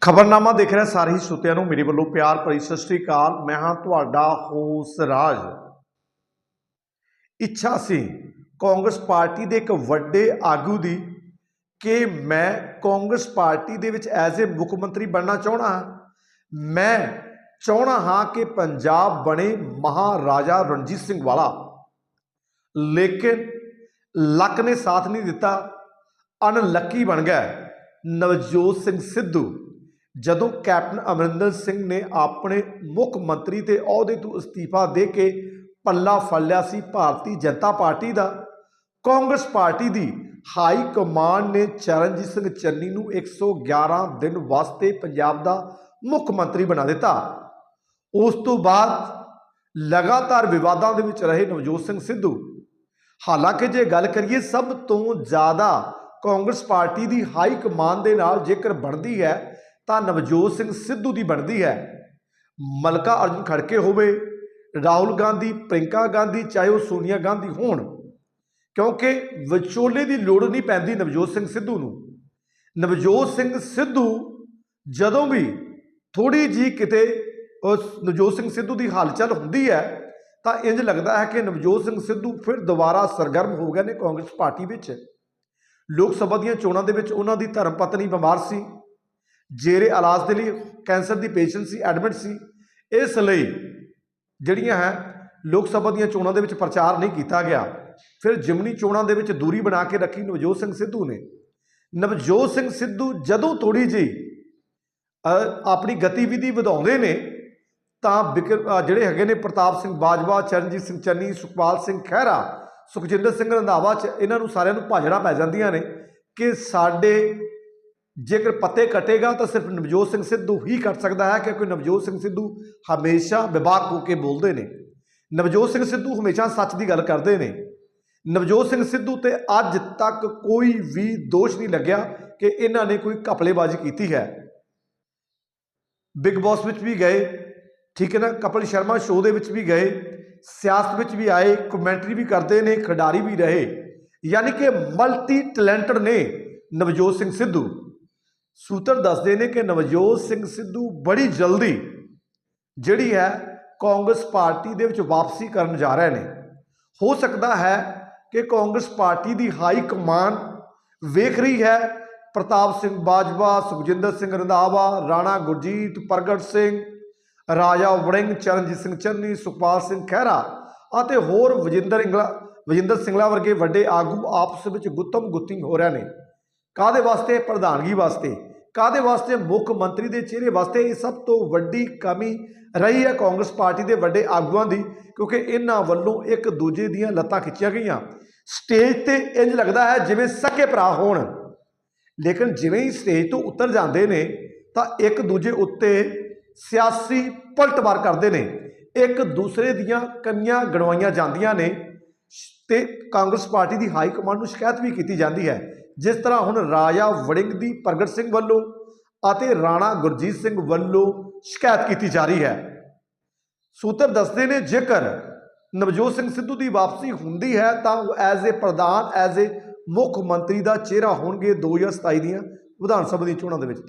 ਖਬਰਨਾਮਾ ਦੇਖ ਰਿਹਾ ਸਾਰੇ ਹੀ ਸੁਤਿਆਂ ਨੂੰ। ਮੇਰੇ ਵੱਲੋਂ ਪਿਆਰ ਭਰੀ ਸਤਿ ਸ੍ਰੀ ਅਕਾਲ। ਮੈਂ ਹਾਂ ਤੁਹਾਡਾ ਹੋਸ ਰਾਜ। ਇੱਛਾ ਸੀ ਕਾਂਗਰਸ ਪਾਰਟੀ ਦੇ ਇੱਕ ਵੱਡੇ ਆਗੂ ਦੀ ਕਿ ਮੈਂ ਕਾਂਗਰਸ ਪਾਰਟੀ ਦੇ ਵਿੱਚ ਐਜ਼ ਅ ਮੁੱਖ ਮੰਤਰੀ ਬਣਨਾ ਚਾਹਣਾ ਹਾਂ। ਮੈਂ ਚਾਹਣਾ ਹਾਂ ਕਿ ਪੰਜਾਬ ਬਣੇ ਮਹਾਰਾਜਾ ਰਣਜੀਤ ਸਿੰਘ ਵਾਲਾ। ਲੇਕਿਨ ਲੱਕ ਨੇ ਸਾਥ ਨਹੀਂ ਦਿੱਤਾ। ਅਨਲੱਕੀ ਬਣ ਗਿਆ। ਨਵਜੋਤ ਸਿੰਘ ਸਿੱਧੂ ਜਦੋਂ ਕੈਪਟਨ ਅਮਰਿੰਦਰ ਸਿੰਘ ਨੇ ਆਪਣੇ ਮੁੱਖ ਮੰਤਰੀ ਤੇ ਅਹੁਦੇ ਤੋਂ ਅਸਤੀਫਾ ਦੇ ਕੇ ਪੱਲਾ ਫੜ ਲਿਆ ਸੀ ਭਾਰਤੀ ਜਨਤਾ ਪਾਰਟੀ ਦਾ, ਕਾਂਗਰਸ ਪਾਰਟੀ ਦੀ ਹਾਈ ਕਮਾਂਡ ਨੇ ਚਰਨਜੀਤ ਸਿੰਘ ਚੰਨੀ ਨੂੰ 111 ਦਿਨ ਵਾਸਤੇ ਪੰਜਾਬ ਦਾ ਮੁੱਖ ਮੰਤਰੀ ਬਣਾ ਦਿੱਤਾ। ਉਸ ਤੋਂ ਬਾਅਦ ਲਗਾਤਾਰ ਵਿਵਾਦਾਂ ਦੇ ਵਿੱਚ ਰਹੇ ਨਵਜੋਤ ਸਿੰਘ ਸਿੱਧੂ। ਹਾਲਾਂਕਿ ਜੇ ਗੱਲ ਕਰੀਏ ਸਭ ਤੋਂ ਜ਼ਿਆਦਾ ਕਾਂਗਰਸ ਪਾਰਟੀ ਦੀ ਹਾਈ ਕਮਾਨ ਦੇ ਨਾਲ ਜੇਕਰ ਬਣਦੀ ਹੈ ਤਾਂ ਨਵਜੋਤ ਸਿੰਘ ਸਿੱਧੂ ਦੀ ਬਣਦੀ ਹੈ। ਮਲਕਾ ਅਰਜੁਨ ਖੜਕੇ ਹੋਵੇ, ਰਾਹੁਲ ਗਾਂਧੀ ਪ੍ਰਿੰਕਾ ਗਾਂਧੀ, ਚਾਹੇ ਉਹ ਸੋਨੀਆ ਗਾਂਧੀ ਹੋਣ, ਕਿਉਂਕਿ ਵਿਚੋਲੇ ਦੀ ਲੋੜ ਨਹੀਂ ਪੈਂਦੀ ਨਵਜੋਤ ਸਿੰਘ ਸਿੱਧੂ ਨੂੰ। ਨਵਜੋਤ ਸਿੰਘ ਸਿੱਧੂ ਜਦੋਂ ਵੀ ਥੋੜੀ ਜੀ ਕਿਤੇ ਉਸ ਨਵਜੋਤ ਸਿੰਘ ਸਿੱਧੂ ਦੀ ਹਲਚਲ ਹੁੰਦੀ ਹੈ, ਤਾਂ ਇੰਜ ਲੱਗਦਾ ਹੈ ਕਿ ਨਵਜੋਤ ਸਿੰਘ ਸਿੱਧੂ ਫਿਰ ਦੁਬਾਰਾ ਸਰਗਰਮ ਹੋ ਗਏ ਨੇ ਕਾਂਗਰਸ ਪਾਰਟੀ ਵਿੱਚ। ਲੋਕ ਸਭਾ ਦੀਆਂ ਚੋਣਾਂ ਦੇ ਵਿੱਚ ਉਹਨਾਂ ਦੀ ਧਰਮ ਪਤਨੀ ਬਿਮਾਰ ਸੀ। ਜੇਰੇ ਇਲਾਜ ਦੇ ਲਈ ਕੈਂਸਰ ਦੀ ਪੇਸ਼ੈਂਟ ਸੀ, ਐਡਮਿਟ ਸੀ, ਇਸ ਲਈ ਜਿਹੜੀਆਂ ਹੈ, ਲੋਕ ਸਭਾ ਦੀਆਂ ਚੋਣਾਂ ਦੇ ਵਿੱਚ ਪ੍ਰਚਾਰ ਨਹੀਂ ਕੀਤਾ ਗਿਆ। ਫਿਰ ਜਿਮਨੀ ਚੋਣਾਂ ਦੇ ਵਿੱਚ ਦੂਰੀ ਬਣਾ ਕੇ ਰੱਖੀ ਨਵਜੋਤ ਸਿੰਘ ਸਿੱਧੂ ਨੇ। ਨਵਜੋਤ ਸਿੰਘ ਸਿੱਧੂ ਜਦੋਂ ਥੋੜੀ ਜੀ ਆਪਣੀ ਗਤੀਵਿਧੀ ਵਧਾਉਂਦੇ ਨੇ, ਤਾਂ ਵਿਕਰ ਜਿਹੜੇ ਹੈਗੇ ਨੇ ਪ੍ਰਤਾਪ ਸਿੰਘ ਬਾਜਵਾ, ਚਰਨਜੀਤ ਸਿੰਘ ਚੰਨੀ, ਸੁਖਪਾਲ ਸਿੰਘ ਖਹਿਰਾ, ਸੁਖਜਿੰਦਰ ਸਿੰਘ ਰੰਧਾਵਾ ਚ ਇਹਨਾਂ ਨੂੰ ਸਾਰਿਆਂ ਨੂੰ ਭਾਜੜਾ ਪੈ ਜਾਂਦੀਆਂ ਨੇ ਕਿ ਸਾਡੇ ਜੇਕਰ ਪੱਤੇ ਕੱਟੇਗਾ ਤਾਂ ਸਿਰਫ ਨਵਜੋਤ ਸਿੰਘ ਸਿੱਧੂ ਹੀ ਕੱਟ ਸਕਦਾ ਹੈ, ਕਿਉਂਕਿ ਨਵਜੋਤ ਸਿੰਘ ਸਿੱਧੂ ਹਮੇਸ਼ਾ ਵਿਵਾਕ ਹੋ ਕੇ ਬੋਲਦੇ ਨੇ। ਨਵਜੋਤ ਸਿੰਘ ਸਿੱਧੂ ਹਮੇਸ਼ਾ ਸੱਚ ਦੀ ਗੱਲ ਕਰਦੇ ਨੇ। ਨਵਜੋਤ ਸਿੰਘ ਸਿੱਧੂ ਤੇ ਅੱਜ ਤੱਕ ਕੋਈ ਵੀ ਦੋਸ਼ ਨਹੀਂ ਲੱਗਿਆ ਕਿ ਇਹਨਾਂ ਨੇ ਕੋਈ ਘਪਲੇਬਾਜ਼ੀ ਕੀਤੀ ਹੈ। ਬਿਗ ਬਾਸ ਵਿੱਚ ਵੀ ਗਏ, ਠੀਕ ਹੈ ਨਾ? ਕਪਲ ਸ਼ਰਮਾ ਸ਼ੋਅ ਦੇ ਵਿੱਚ ਵੀ ਗਏ, ਸਿਆਸਤ ਵਿੱਚ ਵੀ ਆਏ ਕਮੈਂਟਰੀ ਵੀ ਕਰਦੇ ਨੇ, ਖਿਡਾਰੀ ਵੀ ਰਹੇ। ਯਾਨੀ ਕਿ ਮਲਟੀ ਟੈਲੈਂਟਡ ਨੇ ਨਵਜੋਤ ਸਿੰਘ ਸਿੱਧੂ। ਸੂਤਰ ਦੱਸਦੇ ਨੇ ਕਿ ਨਵਜੋਤ ਸਿੰਘ ਸਿੱਧੂ ਬੜੀ ਜਲਦੀ ਜਿਹੜੀ ਹੈ ਕਾਂਗਰਸ ਪਾਰਟੀ ਦੇ ਵਿੱਚ ਵਾਪਸੀ ਕਰਨ ਜਾ ਰਹੇ ਨੇ। ਹੋ ਸਕਦਾ ਹੈ ਕਿ ਕਾਂਗਰਸ ਪਾਰਟੀ ਦੀ ਹਾਈ ਕਮਾਨ ਵੇਖ ਰਹੀ ਹੈ। ਪ੍ਰਤਾਪ ਸਿੰਘ ਬਾਜਵਾ, ਸੁਖਜਿੰਦਰ ਸਿੰਘ ਰੰਧਾਵਾ, ਰਾਣਾ ਗੁਰਜੀਤ, ਪ੍ਰਗਟ ਸਿੰਘ, ਰਾਜਾ ਵੜਿੰਗ, ਚਰਨਜੀਤ ਸਿੰਘ ਚੰਨੀ, ਸੁਖਪਾਲ ਸਿੰਘ ਖਹਿਰਾ ਅਤੇ ਹੋਰ ਵਜਿੰਦਰ ਇੰਗਲਾ ਵਜਿੰਦਰ ਸਿੰਘਲਾ ਵਰਗੇ ਵੱਡੇ ਆਗੂ ਆਪਸ ਵਿੱਚ ਗੁੱਤਮ ਗੁੱਤੀ ਹੋ ਰਹੇ ਨੇ। ਕਾਦੇ ਵਾਸਤੇ? ਪ੍ਰਧਾਨਗੀ ਵਾਸਤੇ। ਕਾਦੇ ਵਾਸਤੇ? ਮੁੱਖ ਮੰਤਰੀ ਦੇ ਚਿਹਰੇ ਵਾਸਤੇ ਇਹ ਸਭ ਤੋਂ ਵੱਡੀ ਕਮੀ ਰਹੀ ਹੈ ਕਾਂਗਰਸ ਪਾਰਟੀ ਦੇ ਵੱਡੇ ਆਗੂਆਂ ਦੀ, ਕਿਉਂਕਿ ਇਹਨਾਂ ਵੱਲੋਂ ਇੱਕ ਦੂਜੇ ਦੀਆਂ ਲੱਤਾਂ ਖਿੱਚੀਆਂ ਗਈਆਂ। ਸਟੇਜ ਤੇ ਇੰਜ ਲੱਗਦਾ ਹੈ ਜਿਵੇਂ ਸਕੇ ਭਰਾ ਹੋਣ। ਲੇਕਿਨ ਜਿਵੇਂ ਹੀ ਸਟੇਜ ਤੋਂ ਉਤਰ ਜਾਂਦੇ ਨੇ, ਤਾਂ ਇੱਕ ਦੂਜੇ ਉੱਤੇ ਸਿਆਸੀ ਪਲਟਵਾਰ ਕਰਦੇ ਨੇ। ਇੱਕ ਦੂਸਰੇ ਦੀਆਂ ਕਮੀਆਂ ਗਣਵਾਈਆਂ ਜਾਂਦੀਆਂ ਨੇ। ਤੇ ਕਾਂਗਰਸ ਪਾਰਟੀ ਦੀ ਹਾਈ ਕਮਾਂਡ ਨੂੰ ਸ਼ਿਕਾਇਤ ਵੀ ਕੀਤੀ ਜਾਂਦੀ ਹੈ। ਜਿਸ ਤਰ੍ਹਾਂ ਹੁਣ ਰਾਜਾ ਵੜਿੰਗ ਦੀ ਪ੍ਰਗਟ ਸਿੰਘ ਵੱਲੋਂ ਅਤੇ ਰਾਣਾ ਗੁਰਜੀਤ ਸਿੰਘ ਵੱਲੋਂ ਸ਼ਿਕਾਇਤ ਕੀਤੀ ਜਾ ਰਹੀ ਹੈ। ਸੂਤਰ ਦੱਸਦੇ ਨੇ, ਜੇਕਰ ਨਵਜੋਤ ਸਿੰਘ ਸਿੱਧੂ ਦੀ ਵਾਪਸੀ ਹੁੰਦੀ ਹੈ, ਤਾਂ ਉਹ ਐਜ਼ ਏ ਪ੍ਰਧਾਨ ਐਜ਼ ਏ ਮੁੱਖ ਮੰਤਰੀ ਦਾ ਚਿਹਰਾ ਹੋਣਗੇ 2027 ਦੀਆਂ ਵਿਧਾਨ ਸਭਾ ਦੀਆਂ ਚੋਣਾਂ ਦੇ ਵਿੱਚ।